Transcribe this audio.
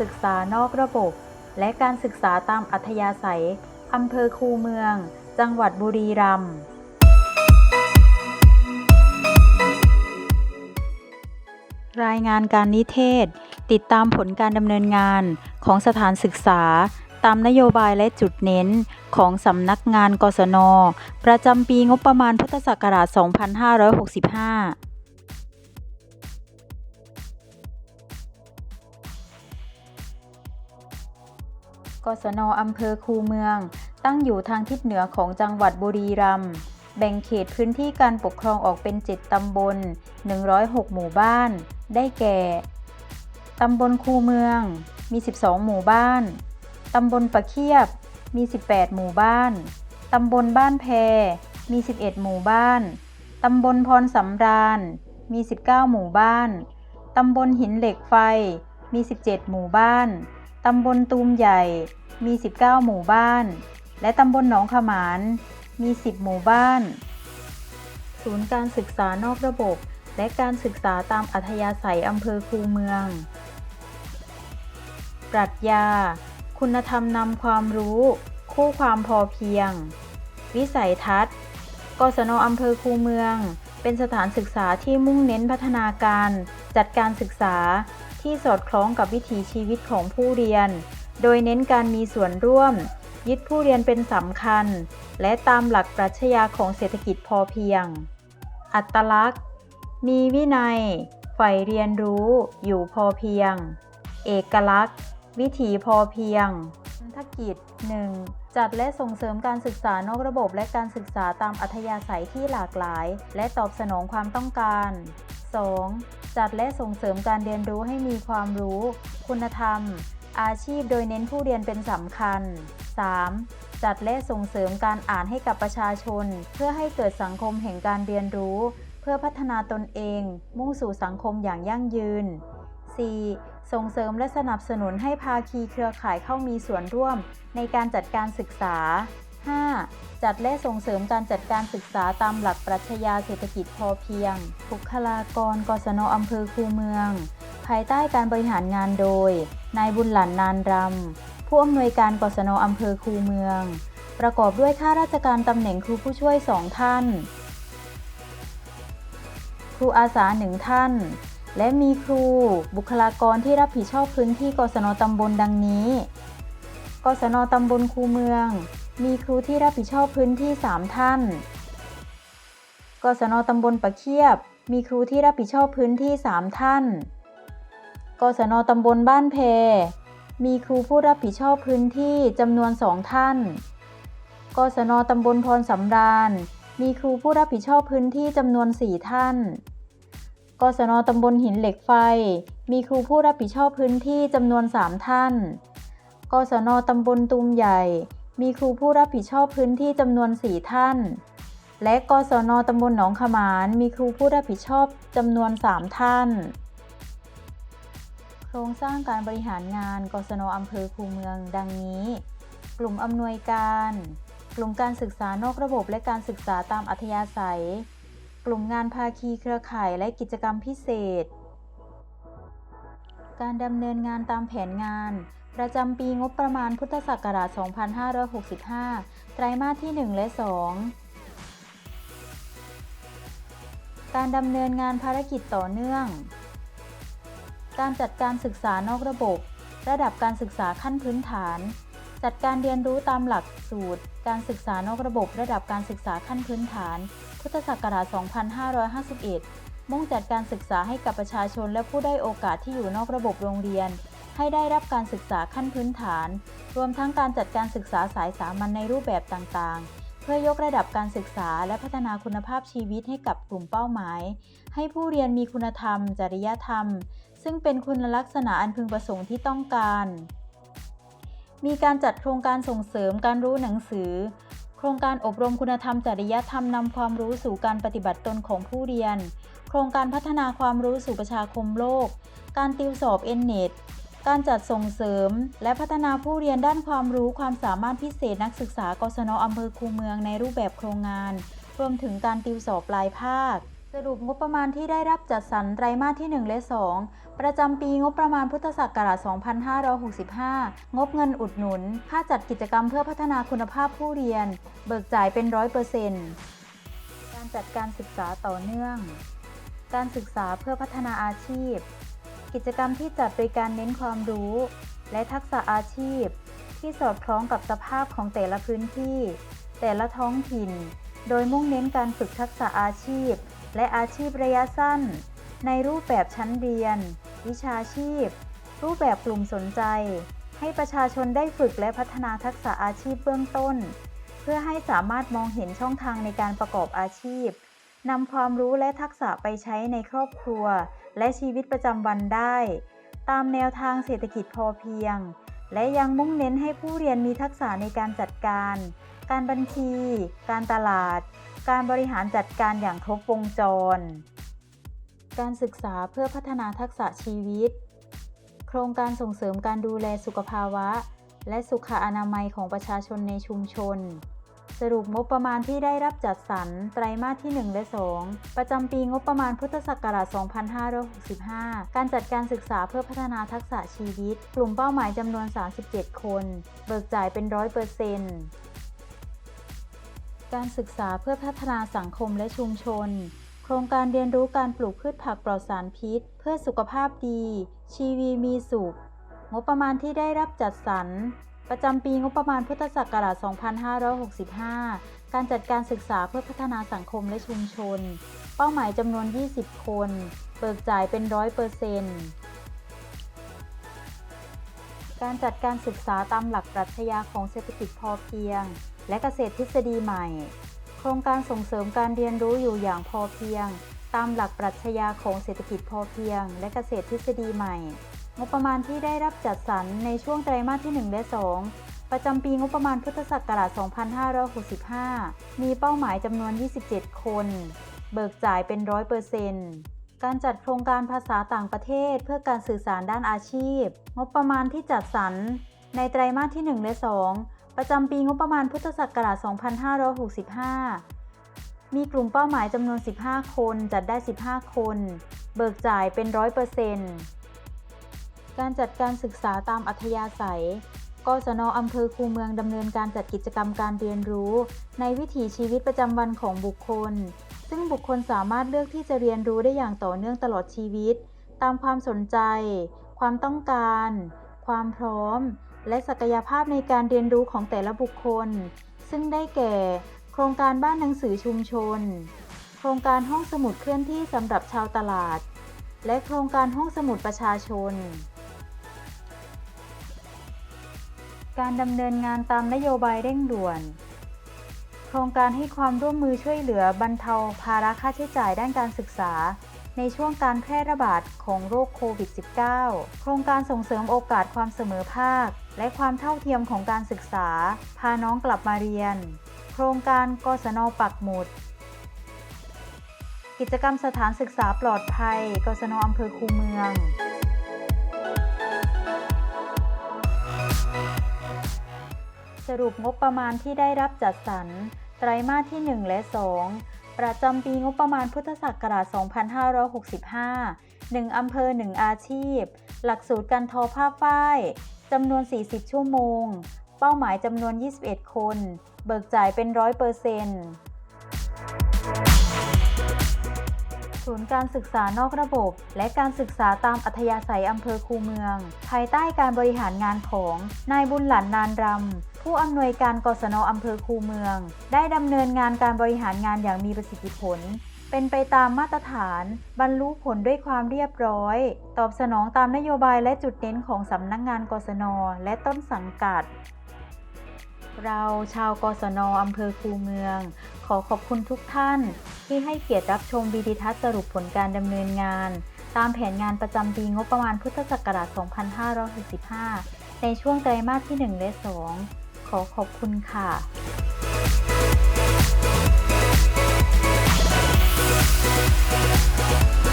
ศึกษานอกระบบ และการศึกษาตามอัธยาศัย อำเภอคูเมือง จังหวัดบุรีรัมย์รายงานการนิเทศ ติดตามผลการดำเนินงานของสถานศึกษา ตามนโยบายและจุดเน้นของสำนักงานกศน ประจำปีงบประมาณพุทธศักราช 2565 กศนอำเภอคูเมือง ตั้งอยู่ทางทิศเหนือของจังหวัดบุรีรัมย์แบ่งเขตพื้นที่การปกครองออกเป็น 7 ตำบล 106 หมู่บ้าน ได้แก่ ตำบลคูเมือง มี 12 หมู่บ้าน ตำบลปะเคียบ มี 18 หมู่บ้าน ตำบลบ้านแพ มี 11 หมู่บ้าน ตำบลพรสำราญ มี 19 หมู่บ้าน ตำบลหินเหล็กไฟ มี 17 หมู่บ้าน ตำบลตูมใหญ่มี 19 หมู่บ้าน และตำบลหนองขมานมี 10 หมู่บ้าน ศูนย์การศึกษานอกระบบ และการศึกษาตามอัธยาศัยอำเภอคูเมือง ปรัชญา คุณธรรมนำความรู้ คู่ความพอเพียง วิสัยทัศน์กศนอำเภอคูเมือง เป็นสถานศึกษาที่มุ่งเน้นพัฒนาการ จัดการศึกษา ที่สอดคล้องกับวิถีชีวิตของผู้เรียน โดยเน้นการมีส่วนร่วม ยึดผู้เรียนเป็นสำคัญ และตามหลักปรัชญาของเศรษฐกิจพอเพียง อัตลักษณ์ มีวินัยใฝ่เรียนรู้อยู่พอเพียง เอกลักษณ์ วิถีพอเพียงพันธกิจ 1. จัดและส่งเสริมการศึกษานอกระบบและการศึกษาตามอัธยาศัยที่หลากหลาย และตอบสนองความต้องการ 2. จัดและส่งเสริมการเรียนรู้ให้มีความรู้ คุณธรรม อาชีพโดยเน้นผู้เรียนเป็นสำคัญ 3. จัดและส่งเสริมการอ่านให้กับประชาชน เพื่อให้เกิดสังคมแห่งการเรียนรู้ เพื่อพัฒนาตนเอง มุ่งสู่สังคมอย่างยั่งยืน 4. ส่งเสริมและสนับสนุนให้ภาคีเครือข่ายเข้ามีส่วนร่วมในการจัดการศึกษา 5. จัดและส่งเสริมการจัดการศึกษาตามหลักปรัชญาเศรษฐกิจพอเพียง บุคลากรกศนอำเภอคูเมือง ภายใต้การบริหารงานโดย นายบุญหลันนานรำ ผู้อำนวยการกศนอำเภอคูเมือง ประกอบด้วยข้าราชการตำแหน่งครูผู้ช่วยสองท่าน ครูอาสาหนึ่งท่าน และมีครู บุคลากรที่รับผิดชอบพื้นที่กศนตำบลดังนี้ กศนตำบลคูเมือง มีครูที่รับผิดชอบพื้นที่ 3 ท่าน กศนตำบลปะเคียบ มีครูที่รับผิดชอบพื้นที่ 3 ท่าน กศนตำบลบ้านเพ มีครูผู้รับผิดชอบพื้นที่จำนวน 2 ท่าน กศนตำบลพรสำราญ มีครูผู้รับผิดชอบพื้นที่จำนวน 4 ท่าน กศนตำบลหินเหล็กไฟ มีครูผู้รับผิดชอบพื้นที่จำนวน 3 ท่าน กศนตำบลตูมใหญ่ มีครูผู้รับผิดชอบพื้นที่จำนวน 4 ท่าน และกศนตำบลหนองขมาน มีครูผู้รับผิดชอบจำนวน 3 ท่าน โครงสร้างการบริหารงานกศนอำเภอคูเมือง ดังนี้ กลุ่มอำนวยการ กลุ่มการศึกษานอกระบบและการศึกษาตามอัธยาศัย กลุ่มงานภาคีเครือข่ายและกิจกรรมพิเศษ การดำเนินงานตามแผนงาน ประจำปีงบประมาณพุทธศักราช 2565 ไตรมาสที่ 1 และ 2 การดำเนินงานภารกิจต่อเนื่อง การจัดการศึกษานอกระบบ ระดับการศึกษาขั้นพื้นฐาน จัดการเรียนรู้ตามหลักสูตร การศึกษานอกระบบ ระดับการศึกษาขั้นพื้นฐาน พุทธศักราช 2551 มุ่งจัดการศึกษาให้กับประชาชนและผู้ได้โอกาสที่อยู่นอกระบบโรงเรียน ให้ได้รับการศึกษาขั้นพื้นฐาน รวมทั้งการจัดการศึกษาสายสามัญในรูปแบบต่างๆ เพื่อยกระดับการศึกษาและพัฒนาคุณภาพชีวิตให้กับกลุ่มเป้าหมาย ให้ผู้เรียนมีคุณธรรม จริยธรรม ซึ่งเป็นคุณลักษณะอันพึงประสงค์ที่ต้องการ มีการจัดโครงการส่งเสริมการรู้หนังสือ โครงการอบรมคุณธรรม จริยธรรมนำความรู้สู่การปฏิบัติตนของผู้เรียน โครงการพัฒนาความรู้สู่ประชาคมโลกการติวสอบเอ็นเน็ต การจัดส่งเสริม และพัฒนาผู้เรียนด้านความรู้ความสามารถพิเศษนักศึกษากศนอำเภอคูเมืองในรูปแบบโครงงาน รวมถึงการติวสอบปลายภาค สรุปงบประมาณที่ได้รับจัดสรรไตรมาสที่ 1 และ 2 ประจำปีงบประมาณพุทธศักราช 2565 งบเงินอุดหนุน ค่าจัดกิจกรรมเพื่อพัฒนาคุณภาพผู้เรียน เบิกจ่ายเป็น 100%การจัดการศึกษาต่อเนื่อง การศึกษาเพื่อพัฒนาอาชีพ กิจกรรมที่จัดโดยการเน้นความรู้ และทักษะอาชีพ ที่สอดคล้องกับสภาพของแต่ละพื้นที่ แต่ละท้องถิ่น โดยมุ่งเน้นการฝึกทักษะอาชีพ และอาชีพระยะสั้น ในรูปแบบชั้นเรียน วิชาชีพ รูปแบบกลุ่มสนใจ ให้ประชาชนได้ฝึกและพัฒนาทักษะอาชีพเบื้องต้น เพื่อให้สามารถมองเห็นช่องทางในการประกอบอาชีพ นำความรู้และทักษะไปใช้ในครอบครัว และชีวิตประจำวันได้ ตามแนวทางเศรษฐกิจพอเพียง และยังมุ่งเน้นให้ผู้เรียนมีทักษะในการจัดการ การบัญชี การตลาด การบริหารจัดการอย่างครบวงจร การศึกษาเพื่อพัฒนาทักษะชีวิต โครงการส่งเสริมการดูแลสุขภาวะ และสุขอนามัยของประชาชนในชุมชน สรุปงบประมาณที่ได้รับจัดสรรไตรมาสที่ 1 และ 2 ประจำปีงบประมาณพุทธศักราช 2565 การจัดการศึกษาเพื่อพัฒนาทักษะชีวิต กลุ่มเป้าหมายจำนวน 37 คน เบิกจ่ายเป็น 100%การศึกษาเพื่อพัฒนาสังคมและชุมชน โครงการเรียนรู้การปลูกพืชผักปลอดสารพิษ เพื่อสุขภาพดี ชีวีมีสุข งบประมาณที่ได้รับจัดสรร ประจำปีงบประมาณพุทธศักราช 2565 การจัดการศึกษาเพื่อพัฒนาสังคมและชุมชน เป้าหมายจำนวน 20 คน เบิกจ่ายเป็น 100%การจัดการศึกษาตามหลักปรัชญาของเศรษฐกิจพอเพียง และเกษตรทฤษฎีใหม่ โครงการส่งเสริมการเรียนรู้อยู่อย่างพอเพียง ตามหลักปรัชญาของเศรษฐกิจพอเพียง และเกษตรทฤษฎีใหม่ งบประมาณที่ได้รับจัดสรรในช่วงไตรมาสที่ 1 และ 2 ประจำปีงบประมาณพุทธศักราช 2565 มีเป้าหมายจำนวน 27 คน เบิกจ่ายเป็น 100%การจัดโครงการภาษาต่างประเทศเพื่อการสื่อสารด้านอาชีพ งบประมาณที่จัดสรรในไตรมาสที่ 1 และ 2 ประจำปีงบประมาณพุทธศักราช 2565 มีกลุ่มเป้าหมายจำนวน 15 คน จัดได้ 15 คน เบิกจ่ายเป็น 100% การจัดการศึกษาตามอัธยาศัย กศนอำเภอคูเมืองดำเนินการจัดกิจกรรมการเรียนรู้ ในวิถีชีวิตประจำวันของบุคคล ซึ่งบุคคลสามารถเลือกที่จะเรียนรู้ได้อย่างต่อเนื่องตลอดชีวิต ตามความสนใจ ความต้องการ ความพร้อม และศักยภาพในการเรียนรู้ของแต่ละบุคคล ซึ่งได้แก่ โครงการบ้านหนังสือชุมชน โครงการห้องสมุดเคลื่อนที่สำหรับชาวตลาด และโครงการห้องสมุดประชาชน การดำเนินงานตามนโยบายเร่งด่วน โครงการให้ความร่วมมือช่วยเหลือบรรเทาภาระค่าใช้จ่ายด้านการศึกษา ในช่วงการแพร่ระบาดของโรคโควิด -19 โครงการส่งเสริมโอกาสความเสมอภาค และความเท่าเทียมของการศึกษา พาน้องกลับมาเรียน โครงการกศนปักหมุด กิจกรรมสถานศึกษาปลอดภัย กศนอำเภอคูเมือง รุปงบประมาณที่ได้รับจัดสรร ไตรมาสที่ 1 และ 2 ประจำปีงบประมาณพุทธศักราช 2565 1 อำเภอ 1 อาชีพ หลักสูตรการทอผ้าฝ้ายจำนวน 40 ชั่วโมง เป้าหมายจำนวน 21 คน เบิกจ่ายเป็น 100%ศูนย์การศึกษานอกระบบ และการศึกษาตามอัธยาศัยอำเภอคูเมือง ภายใต้การบริหารงานของนายบุญหลันนานรำ ผู้อำนวยการกศนอำเภอคูเมือง ได้ดำเนินงานการบริหารงานอย่างมีประสิทธิผล เป็นไปตามมาตรฐาน บรรลุผลด้วยความเรียบร้อย ตอบสนองตามนโยบายและจุดเน้นของสำนักงงานกศนและต้นสังกัด เราชาวกศนอำเภอคูเมือง ขอขอบคุณทุกท่าน ที่ให้เกียรติรับชมวีดิทัศน์สรุปผลการดำเนินงาน ตามแผนงานประจำปีงบประมาณพุทธศักราช 2565ในช่วงไตรมาสที่ 1 และ 2 ขอขอบคุณค่ะ Thank